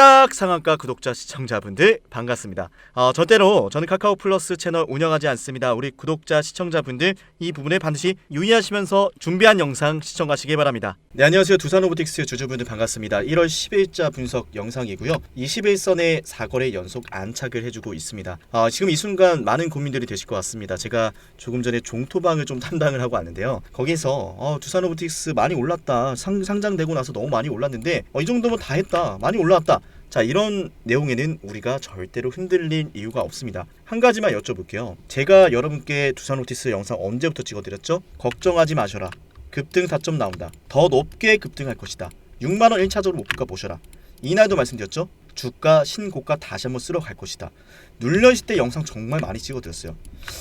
뚝딱 상한가 구독자 시청자분들 반갑습니다. 어, 절대로 저는 카카오 플러스 채널 운영하지 않습니다. 우리 구독자 시청자분들 이 부분에 반드시 유의하시면서 준비한 영상 시청하시기 바랍니다. 네 안녕하세요 두산 오브틱스 주주분들 반갑습니다. 1월 10일자 분석 영상이고요. 21선의 사거래 연속 안착을 해주고 있습니다. 어, 지금 이 순간 많은 고민들이 되실 것 같습니다. 제가 조금 전에 종토방을 좀 담당을 하고 왔는데요. 거기서 어, 두산 오브틱스 많이 올랐다. 상, 상장되고 나서 너무 많이 올랐는데 어, 이 정도면 다 했다. 많이 올라왔다. 자 이런 내용에는 우리가 절대로 흔들릴 이유가 없습니다. 한 가지만 여쭤볼게요. 제가 여러분께 두산 오티스 영상 언제부터 찍어드렸죠? 걱정하지 마셔라. 급등 타점 나온다. 더 높게 급등할 것이다. 6만 원 1차적으로 목표가 보셔라. 이날도 말씀드렸죠? 주가 신고가 다시 한번 쓸어 갈 것이다. 눌려있을 때 영상 정말 많이 찍어드렸어요.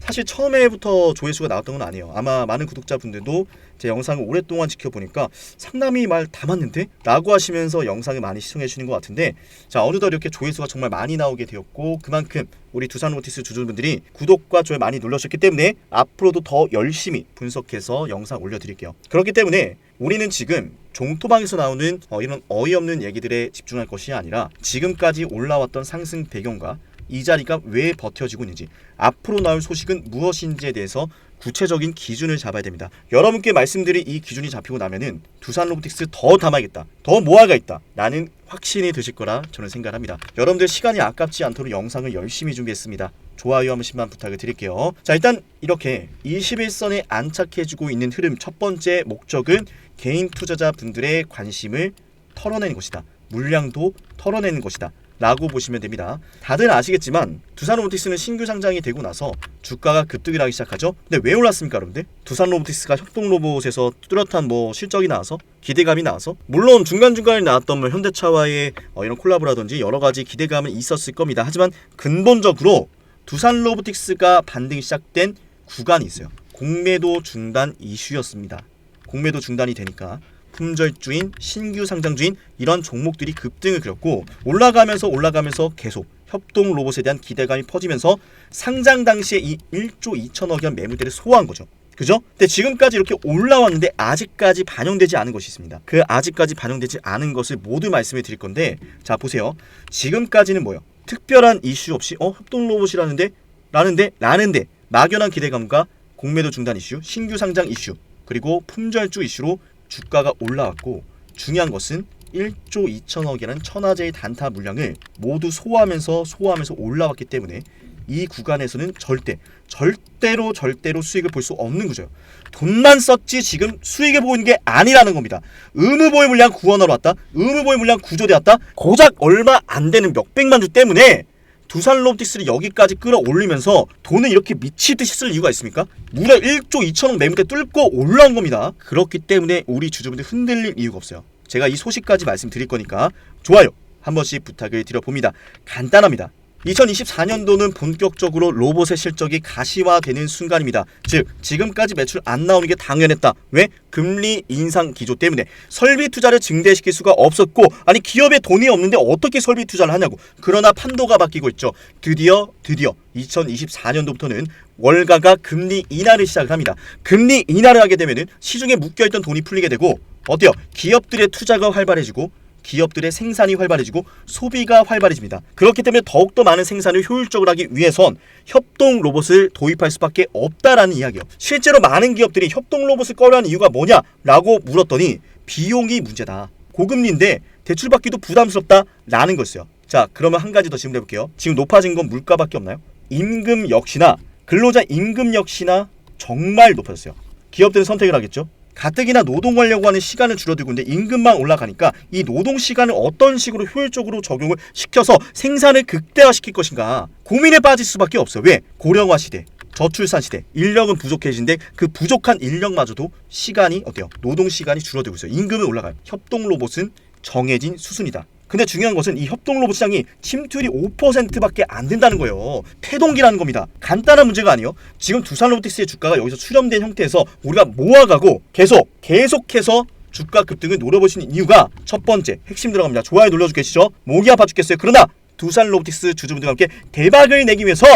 사실 처음에부터 조회수가 나왔던 건 아니에요. 아마 많은 구독자분들도 제 영상을 오랫동안 지켜보니까 상남이 말 다 맞는데? 라고 하시면서 영상을 많이 시청해 주시는 것 같은데 자 어느덧 이렇게 조회수가 정말 많이 나오게 되었고 그만큼 우리 두산 오티스 주주분들이 구독과 좋아요 많이 눌러주셨기 때문에 앞으로도 더 열심히 분석해서 영상 올려드릴게요. 그렇기 때문에 우리는 지금 종토방에서 나오는 어, 이런 어이없는 얘기들에 집중할 것이 아니라 지금까지 올라왔던 상승 배경과 이 자리가 왜 버텨지고 있는지 앞으로 나올 소식은 무엇인지에 대해서 구체적인 기준을 잡아야 됩니다. 여러분께 말씀드린 이 기준이 잡히고 나면은 두산 로보틱스 더 담아야겠다. 더 모아가 있다. 라는 확신이 드실 거라 저는 생각합니다. 여러분들 시간이 아깝지 않도록 영상을 열심히 준비했습니다. 좋아요 한 번씩만 부탁을 드릴게요. 자 일단 이렇게 21선에 안착해주고 있는 흐름 첫 번째 목적은 개인 투자자 분들의 관심을 털어내는 것이다. 물량도 털어내는 것이다. 라고 보시면 됩니다. 다들 아시겠지만 두산 로보틱스는 신규 상장이 되고 나서 주가가 급등을 하기 시작하죠. 근데 왜 올랐습니까, 여러분들? 두산 로보틱스가 협동 로봇에서 뚜렷한 뭐 실적이 나와서 기대감이 나와서 물론 중간 중간에 나왔던 뭐 현대차와의 어, 이런 콜라보라든지 여러 가지 기대감은 있었을 겁니다. 하지만 근본적으로 두산 로보틱스가 반등이 시작된 구간이 있어요. 공매도 중단 이슈였습니다. 공매도 중단이 되니까 품절주인, 신규 상장주인 이런 종목들이 급등을 그렸고 올라가면서 올라가면서 계속 협동 로봇에 대한 기대감이 퍼지면서 상장 당시에 이 1조 2천억 원 매물대를 소화한 거죠. 그죠? 근데 지금까지 이렇게 올라왔는데 아직까지 반영되지 않은 것이 있습니다. 그 아직까지 반영되지 않은 것을 모두 말씀을 드릴 건데 자 보세요. 지금까지는 뭐요? 특별한 이슈 없이 어 협동 로봇이라는데 라는데 라는데 막연한 기대감과 공매도 중단 이슈, 신규 상장 이슈, 그리고 품절주 이슈로 주가가 올라왔고 중요한 것은 1조 2천억이라는 천하제의 단타 물량을 모두 소화하면서 소화하면서 올라왔기 때문에 이 구간에서는 절대 절대로 절대로 수익을 볼 수 없는 거죠. 돈만 썼지 지금 수익을 보이는 게 아니라는 겁니다. 의무보유 물량 구원하러 왔다. 의무보유 물량 구조되었다. 고작 얼마 안 되는 몇백만 주 때문에 두산 로보틱스를 여기까지 끌어올리면서 돈을 이렇게 미치듯이 쓸 이유가 있습니까? 무려 1조 2천억 매물대 뚫고 올라온 겁니다. 그렇기 때문에 우리 주주분들 흔들릴 이유가 없어요. 제가 이 소식까지 말씀드릴 거니까 좋아요 한 번씩 부탁을 드려봅니다. 간단합니다. 2024년도는 본격적으로 로봇의 실적이 가시화되는 순간입니다. 즉 지금까지 매출 안 나오는 게 당연했다. 왜? 금리 인상 기조 때문에 설비 투자를 증대시킬 수가 없었고 아니 기업에 돈이 없는데 어떻게 설비 투자를 하냐고. 그러나 판도가 바뀌고 있죠. 드디어 드디어 2024년도부터는 월가가 금리 인하를 시작을 합니다. 금리 인하를 하게 되면은 시중에 묶여 있던 돈이 풀리게 되고 어때요? 기업들의 투자가 활발해지고 기업들의 생산이 활발해지고 소비가 활발해집니다. 그렇기 때문에 더욱더 많은 생산을 효율적으로 하기 위해선 협동 로봇을 도입할 수밖에 없다라는 이야기요. 실제로 많은 기업들이 협동 로봇을 꺼려하는 이유가 뭐냐라고 물었더니 비용이 문제다. 고금리인데 대출받기도 부담스럽다라는 거였어요. 자, 그러면 한 가지 더 질문해 볼게요. 지금 높아진 건 물가밖에 없나요? 임금 역시나 근로자 임금 역시나 정말 높아졌어요. 기업들은 선택을 하겠죠. 가뜩이나 노동 하려고 하는 시간을 줄어들고 있는데 임금만 올라가니까 이 노동 시간을 어떤 식으로 효율적으로 적용을 시켜서 생산을 극대화시킬 것인가 고민에 빠질 수밖에 없어요. 왜? 고령화 시대. 저출산 시대, 인력은 부족해진데 그 부족한 인력마저도 시간이 어때요? 노동 시간이 줄어들고 있어요. 임금은 올라가요. 협동 로봇은 정해진 수순이다. 근데 중요한 것은 이 협동 로봇 시장이 침투율이 5%밖에 안 된다는 거예요. 태동기라는 겁니다. 간단한 문제가 아니에요. 지금 두산 로보틱스의 주가가 여기서 수렴된 형태에서 우리가 모아가고 계속 계속해서 주가 급등을 노려보시는 이유가 첫 번째 핵심 들어갑니다. 좋아요 눌러주 계시죠? 목이 아파 죽겠어요. 그러나 두산 로보틱스 주주분들과 함께 대박을 내기 위해서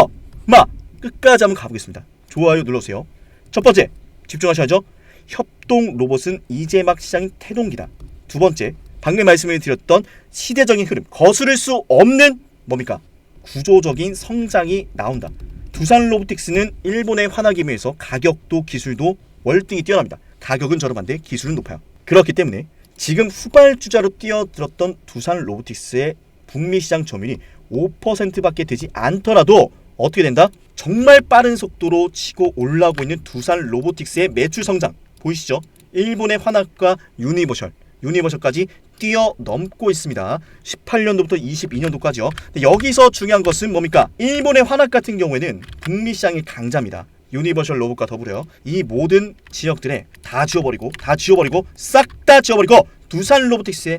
마 끝까지 한번 가보겠습니다. 좋아요 눌러주세요. 첫 번째 집중하셔야죠. 협동 로봇은 이제 막 시장이 태동기다. 두 번째 방금 말씀을 드렸던 시대적인 흐름 거스를 수 없는 뭡니까 구조적인 성장이 나온다. 두산 로보틱스는 일본의 환하기면에서 가격도 기술도 월등히 뛰어납니다. 가격은 저렴한데 기술은 높아요. 그렇기 때문에 지금 후발주자로 뛰어들었던 두산 로보틱스의 북미 시장 점유율이 5%밖에 되지 않더라도 어떻게 된다? 정말 빠른 속도로 치고 올라오고 있는 두산 로보틱스의 매출 성장 보이시죠? 일본의 환학과 유니버셜, 유니버셜까지 뛰어넘고 있습니다. 18년도부터 22년도까지요. 여기서 중요한 것은 뭡니까? 일본의 환학 같은 경우에는 북미 시장의 강자입니다. 유니버셜 로봇과 더불어요. 이 모든 지역들에 다 지워버리고 다 지워버리고 싹 다 지워버리고 두산 로보틱스의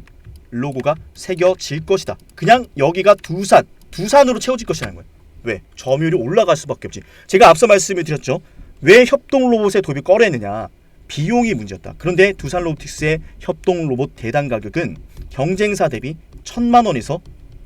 로고가 새겨질 것이다. 그냥 여기가 두산, 두산으로 채워질 것이라는 거예요. 왜? 점유율이 올라갈 수밖에 없지. 제가 앞서 말씀을 드렸죠. 왜 협동 로봇의 도입이 꺼려했느냐? 비용이 문제였다. 그런데 두산 로보틱스의 협동 로봇 대당 가격은 경쟁사 대비 천만 원에서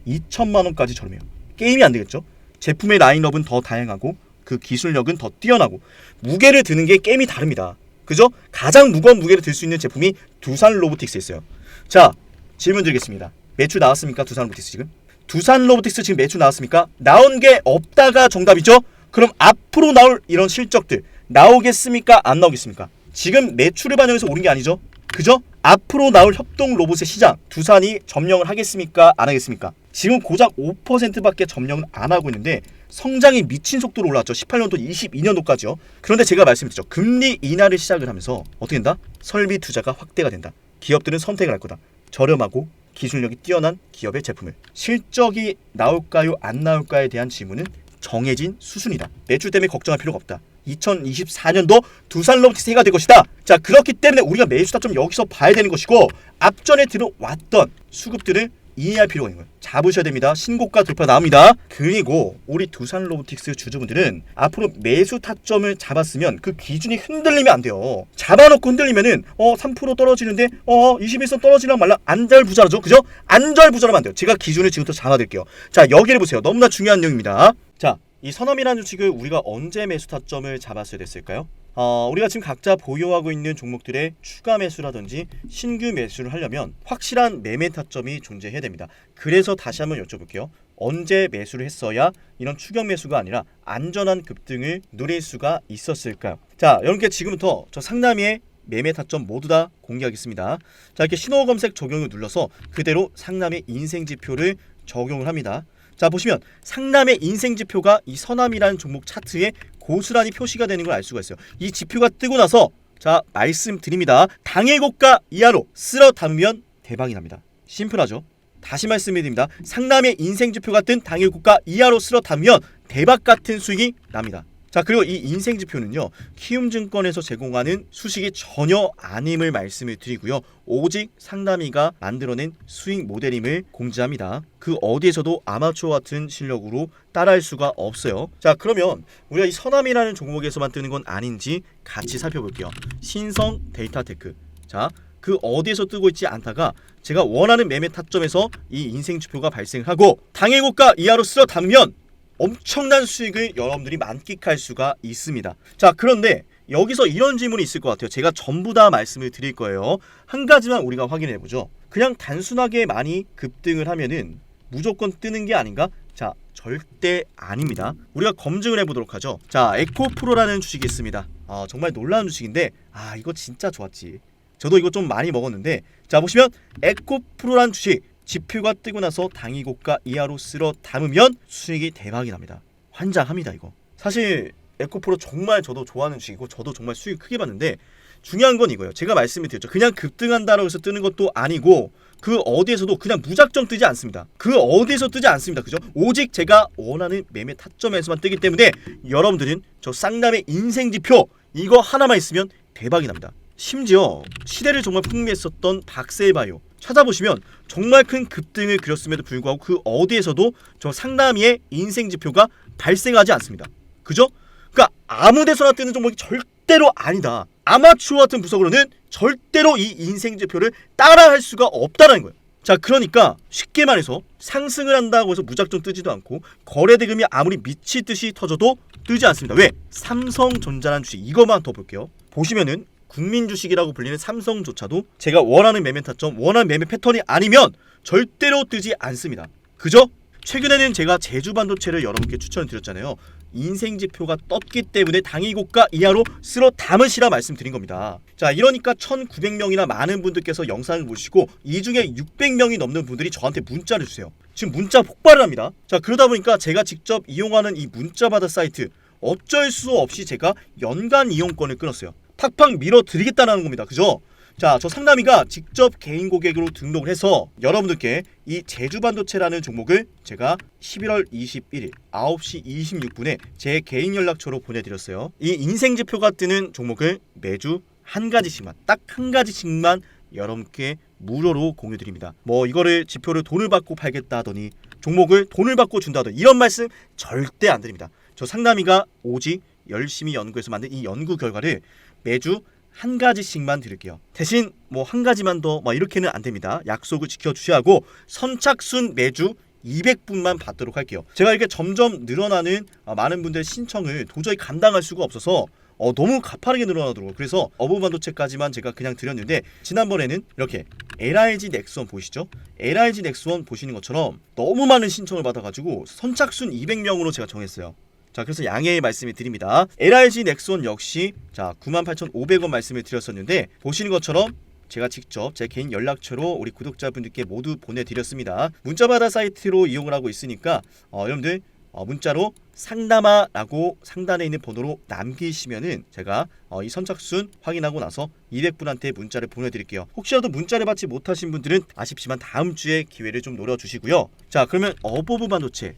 이천만 원까지 저렴해요. 게임이 안 되겠죠? 제품의 라인업은 더 다양하고 그 기술력은 더 뛰어나고 무게를 드는 게 게임이 다릅니다. 그죠? 가장 무거운 무게를 들 수 있는 제품이 두산 로보틱스였어요. 자, 질문 드리겠습니다. 매출 나왔습니까? 두산 로보틱스 지금? 두산 로보틱스 지금 매출 나왔습니까? 나온 게 없다가 정답이죠? 그럼 앞으로 나올 이런 실적들 나오겠습니까? 안 나오겠습니까? 지금 매출을 반영해서 오른 게 아니죠? 그죠? 앞으로 나올 협동 로봇의 시장 두산이 점령을 하겠습니까? 안 하겠습니까? 지금 고작 5%밖에 점령을 안 하고 있는데 성장이 미친 속도로 올라왔죠. 18년도 22년도까지요. 그런데 제가 말씀드렸죠. 금리 인하를 시작을 하면서 어떻게 된다? 설비 투자가 확대가 된다. 기업들은 선택을 할 거다. 저렴하고 기술력이 뛰어난 기업의 제품을 실적이 나올까요 안 나올까에 대한 질문은 정해진 수순이다. 매출 때문에 걱정할 필요가 없다. 2024년도 두산 로보틱스 해가 될 것이다. 자 그렇기 때문에 우리가 매수 타점 여기서 봐야 되는 것이고 앞전에 들어왔던 수급들을 이해할 필요가 있는 거예요. 잡으셔야 됩니다. 신고가 돌파 나옵니다. 그리고 우리 두산 로보틱스 주주분들은 앞으로 매수 타점을 잡았으면 그 기준이 흔들리면 안 돼요. 잡아놓고 흔들리면은 어 3% 떨어지는데 어 21선 떨어지랑 말라 안절부절하죠. 그죠? 안절부절하면 안 돼요. 제가 기준을 지금부터 잡아드릴게요. 자 여기를 보세요. 너무나 중요한 내용입니다. 자 이 선험이라는 주식을 우리가 언제 매수 타점을 잡았어야 됐을까요? 어, 우리가 지금 각자 보유하고 있는 종목들의 추가 매수라든지 신규 매수를 하려면 확실한 매매 타점이 존재해야 됩니다. 그래서 다시 한번 여쭤볼게요. 언제 매수를 했어야 이런 추격 매수가 아니라 안전한 급등을 누릴 수가 있었을까요? 자, 여러분께 지금부터 저 상남이의 매매 타점 모두 다 공개하겠습니다. 자, 이렇게 신호 검색 적용을 눌러서 그대로 상남의 인생 지표를 적용을 합니다. 자, 보시면 상남의 인생 지표가 이 서남이라는 종목 차트에 고스란히 표시가 되는 걸 알 수가 있어요. 이 지표가 뜨고 나서 자 말씀드립니다. 당일 고가 이하로 쓸어 담으면 대박이 납니다. 심플하죠. 다시 말씀드립니다. 상남의 인생 지표 같은 당일 고가 이하로 쓸어 담으면 대박 같은 수익이 납니다. 자 그리고 이 인생 지표는요 키움증권에서 제공하는 수식이 전혀 아님을 말씀을 드리고요. 오직 상담이가 만들어낸 수익 모델임을 공지합니다. 그 어디에서도 아마추어 같은 실력으로 따라할 수가 없어요. 자 그러면 우리가 이 서남이라는 종목에서만 뜨는 건 아닌지 같이 살펴볼게요. 신성 데이터테크. 자 그 어디에서 뜨고 있지 않다가 제가 원하는 매매 타점에서 이 인생 지표가 발생하고 당일 고가 이하로 쓸어 담으면 엄청난 수익을 여러분들이 만끽할 수가 있습니다. 자, 그런데 여기서 이런 질문이 있을 것 같아요. 제가 전부 다 말씀을 드릴 거예요. 한 가지만 우리가 확인해 보죠. 그냥 단순하게 많이 급등을 하면은 무조건 뜨는 게 아닌가? 자, 절대 아닙니다. 우리가 검증을 해보도록 하죠. 자, 에코프로라는 주식이 있습니다. 아, 정말 놀라운 주식인데, 아, 이거 진짜 좋았지. 저도 이거 좀 많이 먹었는데, 자, 보시면 에코프로라는 주식 지표가 뜨고 나서 당일 고가 이하로 쓸어 담으면 수익이 대박이 납니다. 환장합니다 이거. 사실 에코프로 정말 저도 좋아하는 주식이고 저도 정말 수익 크게 봤는데 중요한 건 이거예요. 제가 말씀을 드렸죠. 그냥 급등한다고 해서 뜨는 것도 아니고 그 어디에서도 그냥 무작정 뜨지 않습니다. 그 어디에서 뜨지 않습니다. 그죠? 오직 제가 원하는 매매 타점에서만 뜨기 때문에 여러분들은 저 쌍남의 인생 지표 이거 하나만 있으면 대박이 납니다. 심지어 시대를 정말 풍미했었던 박셀바이오 찾아보시면 정말 큰 급등을 그렸음에도 불구하고 그 어디에서도 저 상남이의 인생 지표가 발생하지 않습니다. 그죠? 그러니까 아무 데서나 뜨는 종목이 절대로 아니다. 아마추어 같은 부석으로는 절대로 이 인생 지표를 따라할 수가 없다는 거예요. 자, 그러니까 쉽게 말해서 상승을 한다고 해서 무작정 뜨지도 않고 거래 대금이 아무리 미치듯이 터져도 뜨지 않습니다. 왜? 삼성전자라는 주식 이것만 더 볼게요. 보시면은 국민 주식이라고 불리는 삼성조차도 제가 원하는 매매 타점, 원하는 매매 패턴이 아니면 절대로 뜨지 않습니다. 그죠? 최근에는 제가 제주 반도체를 여러분께 추천드렸잖아요. 인생 지표가 떴기 때문에 당일 고가 이하로 쓸어 담으시라 말씀드린 겁니다. 자, 이러니까 1,900명이나 많은 분들께서 영상을 보시고 이 중에 600명이 넘는 분들이 저한테 문자를 주세요. 지금 문자 폭발을 합니다. 자, 그러다 보니까 제가 직접 이용하는 이 문자 받아 사이트 어쩔 수 없이 제가 연간 이용권을 끊었어요. 팍팍 밀어 드리겠다는 겁니다. 그죠? 자, 저 상남이가 직접 개인 고객으로 등록을 해서 여러분들께 이 제주 반도체라는 종목을 제가 11월 21일 9시 26분에 제 개인 연락처로 보내드렸어요. 이 인생 지표가 뜨는 종목을 매주 한 가지씩만, 딱 한 가지씩만 여러분께 무료로 공유드립니다. 뭐 이거를 지표를 돈을 받고 팔겠다 하더니 종목을 돈을 받고 준다더니 이런 말씀 절대 안 드립니다. 저 상남이가 오직 열심히 연구해서 만든 이 연구 결과를 매주 한 가지씩만 드릴게요. 대신 뭐 한 가지만 더 뭐 이렇게는 안 됩니다. 약속을 지켜 주셔야 하고 선착순 매주 200분만 받도록 할게요. 제가 이렇게 점점 늘어나는 아, 많은 분들의 신청을 도저히 감당할 수가 없어서 어, 너무 가파르게 늘어나더라고요. 그래서 어부반도체까지만 제가 그냥 드렸는데 지난번에는 이렇게 LIG 넥스원 보이시죠? LIG 넥스원 보시는 것처럼 너무 많은 신청을 받아가지고 선착순 200명으로 제가 정했어요. 자 그래서 양해의 말씀을 드립니다. LRG 넥스원 역시 자 98,500원 말씀을 드렸었는데 보시는 것처럼 제가 직접 제 개인 연락처로 우리 구독자분들께 모두 보내드렸습니다. 문자받아 사이트로 이용을 하고 있으니까 어, 여러분들 어, 문자로 상담아라고 상단에 있는 번호로 남기시면은 제가 어, 이 선착순 확인하고 나서 200분한테 문자를 보내드릴게요. 혹시라도 문자를 받지 못하신 분들은 아쉽지만 다음 주에 기회를 좀 노려주시고요. 자 그러면 어버브 반도체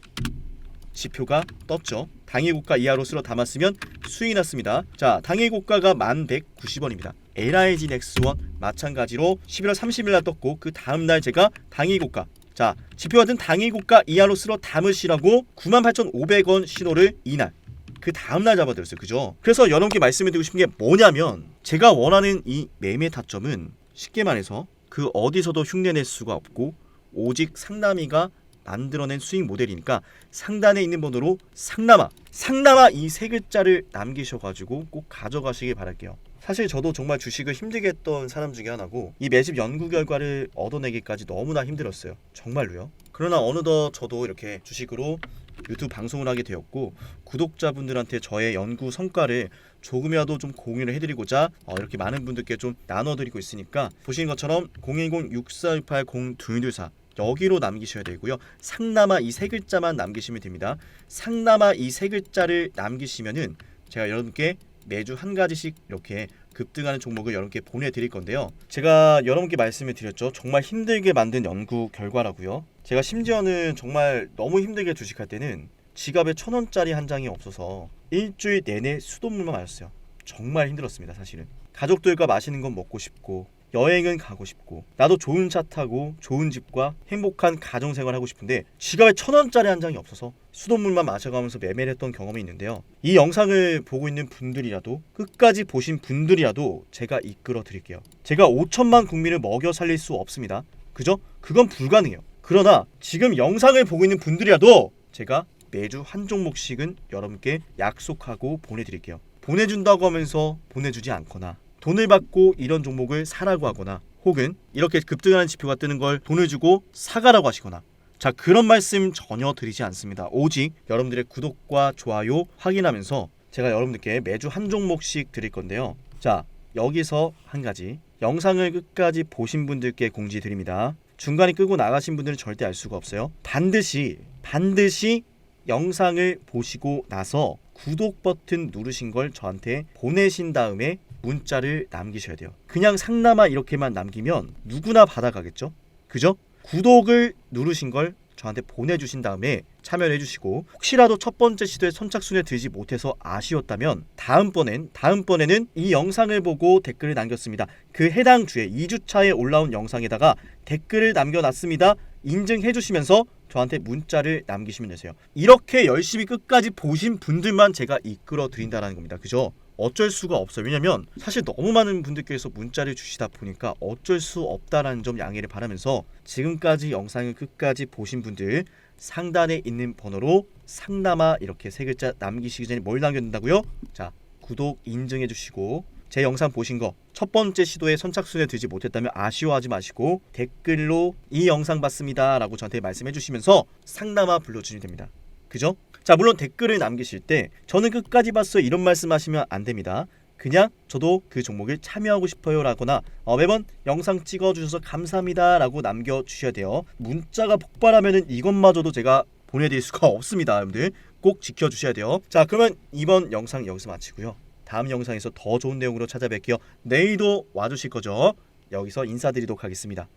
지표가 떴죠. 당일 고가 이하로 쓸어 담았으면 수익이 났습니다. 자, 당일 고가가 1190원입니다. LIG 넥스원 마찬가지로 11월 30일 날 떴고 그 다음 날 제가 당일 고가 자, 지표 같은 당일 고가 이하로 쓸어 담으시라고 98,500원 신호를 이날 그 다음 날 잡아드렸어요. 그죠? 그래서 여러분께 말씀드리고 싶은 게 뭐냐면 제가 원하는 이 매매 타점은 쉽게 말해서 그 어디서도 흉내낼 수가 없고 오직 상남이가 만들어낸 수익 모델이니까 상단에 있는 번호로 상남아 상남아 이 세 글자를 남기셔가지고 꼭 가져가시길 바랄게요. 사실 저도 정말 주식을 힘들게 했던 사람 중에 하나고 이 매집 연구 결과를 얻어내기까지 너무나 힘들었어요. 정말로요. 그러나 어느덧 저도 이렇게 주식으로 유튜브 방송을 하게 되었고 구독자분들한테 저의 연구 성과를 조금이라도 좀 공유를 해드리고자 어, 이렇게 많은 분들께 좀 나눠드리고 있으니까 보시는 것처럼 010-6418-0224 여기로 남기셔야 되고요. 상남아 이 세 글자만 남기시면 됩니다. 상남아 이 세 글자를 남기시면은 제가 여러분께 매주 한 가지씩 이렇게 급등하는 종목을 여러분께 보내드릴 건데요. 제가 여러분께 말씀을 드렸죠. 정말 힘들게 만든 연구 결과라고요. 제가 심지어는 정말 너무 힘들게 주식할 때는 지갑에 천 원짜리 한 장이 없어서 일주일 내내 수돗물만 마셨어요. 정말 힘들었습니다, 사실은. 가족들과 맛있는 건 먹고 싶고 여행은 가고 싶고 나도 좋은 차 타고 좋은 집과 행복한 가정 생활 하고 싶은데 지갑에 천 원짜리 한 장이 없어서 수돗물만 마셔가면서 매매를 했던 경험이 있는데요. 이 영상을 보고 있는 분들이라도 끝까지 보신 분들이라도 제가 이끌어 드릴게요. 제가 5천만 국민을 먹여 살릴 수 없습니다. 그죠? 그건 불가능해요. 그러나 지금 영상을 보고 있는 분들이라도 제가 매주 한 종목씩은 여러분께 약속하고 보내드릴게요. 보내준다고 하면서 보내주지 않거나 돈을 받고 이런 종목을 사라고 하거나 혹은 이렇게 급등하는 지표가 뜨는 걸 돈을 주고 사가라고 하시거나 자 그런 말씀 전혀 드리지 않습니다. 오직 여러분들의 구독과 좋아요 확인하면서 제가 여러분들께 매주 한 종목씩 드릴 건데요. 자 여기서 한 가지 영상을 끝까지 보신 분들께 공지 드립니다. 중간에 끄고 나가신 분들은 절대 알 수가 없어요. 반드시 반드시 영상을 보시고 나서 구독 버튼 누르신 걸 저한테 보내신 다음에 문자를 남기셔야 돼요. 그냥 상남아 이렇게만 남기면 누구나 받아가겠죠? 그죠? 구독을 누르신 걸 저한테 보내주신 다음에 참여를 해주시고 혹시라도 첫 번째 시도에 선착순에 들지 못해서 아쉬웠다면 다음번엔 다음번에는 이 영상을 보고 댓글을 남겼습니다. 그 해당 주에 2주차에 올라온 영상에다가 댓글을 남겨놨습니다. 인증해 주시면서 저한테 문자를 남기시면 되세요. 이렇게 열심히 끝까지 보신 분들만 제가 이끌어 드린다는 겁니다. 그죠? 어쩔 수가 없어요. 왜냐면 사실 너무 많은 분들께서 문자를 주시다 보니까 어쩔 수 없다라는 점 양해를 바라면서 지금까지 영상을 끝까지 보신 분들 상단에 있는 번호로 상남아 이렇게 세 글자 남기시기 전에 뭘 남겨둔다고요? 자 구독 인증해 주시고 제 영상 보신 거 첫 번째 시도에 선착순에 들지 못했다면 아쉬워하지 마시고 댓글로 이 영상 봤습니다 라고 저한테 말씀해 주시면서 상담아 불러주시면 됩니다. 그죠? 자 물론 댓글을 남기실 때 저는 끝까지 봤어요 이런 말씀하시면 안 됩니다. 그냥 저도 그 종목을 참여하고 싶어요 라거나 어, 매번 영상 찍어주셔서 감사합니다 라고 남겨주셔야 돼요. 문자가 폭발하면은 이것마저도 제가 보내드릴 수가 없습니다, 여러분들 꼭 지켜주셔야 돼요. 자 그러면 이번 영상 여기서 마치고요. 다음 영상에서 더 좋은 내용으로 찾아뵐게요. 내일도 와주실 거죠? 여기서 인사드리도록 하겠습니다.